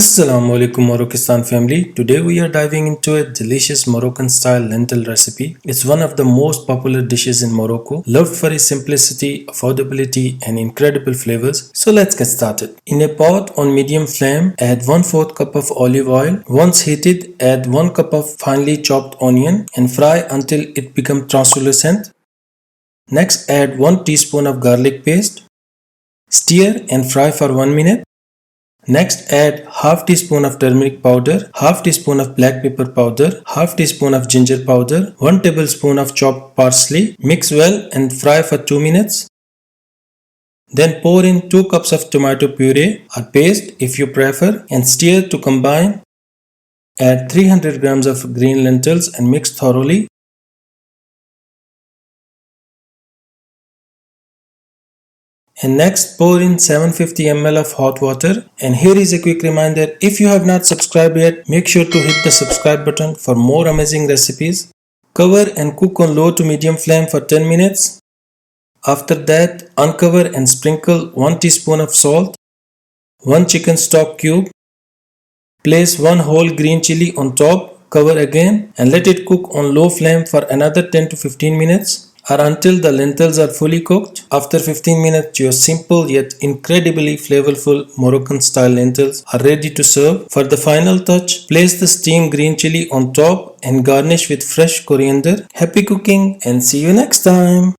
Assalamu alaikum Moroccan family. Today we are diving into a delicious Moroccan style lentil recipe. It's one of the most popular dishes in Morocco, loved for its simplicity, affordability and incredible flavors. So let's get started. In a pot on medium flame, add 1 4th cup of olive oil. Once heated, add 1 cup of finely chopped onion and fry until it becomes translucent. Next add 1 teaspoon of garlic paste. Stir and fry for 1 minute. Next add half teaspoon of turmeric powder, half teaspoon of black pepper powder, half teaspoon of ginger powder, 1 tablespoon of chopped parsley. Mix well and fry for 2 minutes. Then pour in 2 cups of tomato puree or paste if you prefer and stir to combine. Add 300 grams of green lentils and mix thoroughly. And next pour in 750 ml of hot water. And here is a quick reminder if you have not subscribed yet make sure to hit the subscribe button for more amazing recipes. Cover and cook on low to medium flame for 10 minutes. After that uncover and sprinkle 1 teaspoon of salt 1 chicken stock cube. Place 1 whole green chili on top cover again and let it cook on low flame for another 10 to 15 minutes or until the lentils are fully cooked. After 15 minutes, your simple yet incredibly flavorful Moroccan style lentils are ready to serve. For the final touch, place the steamed green chili on top and garnish with fresh coriander. Happy cooking and see you next time.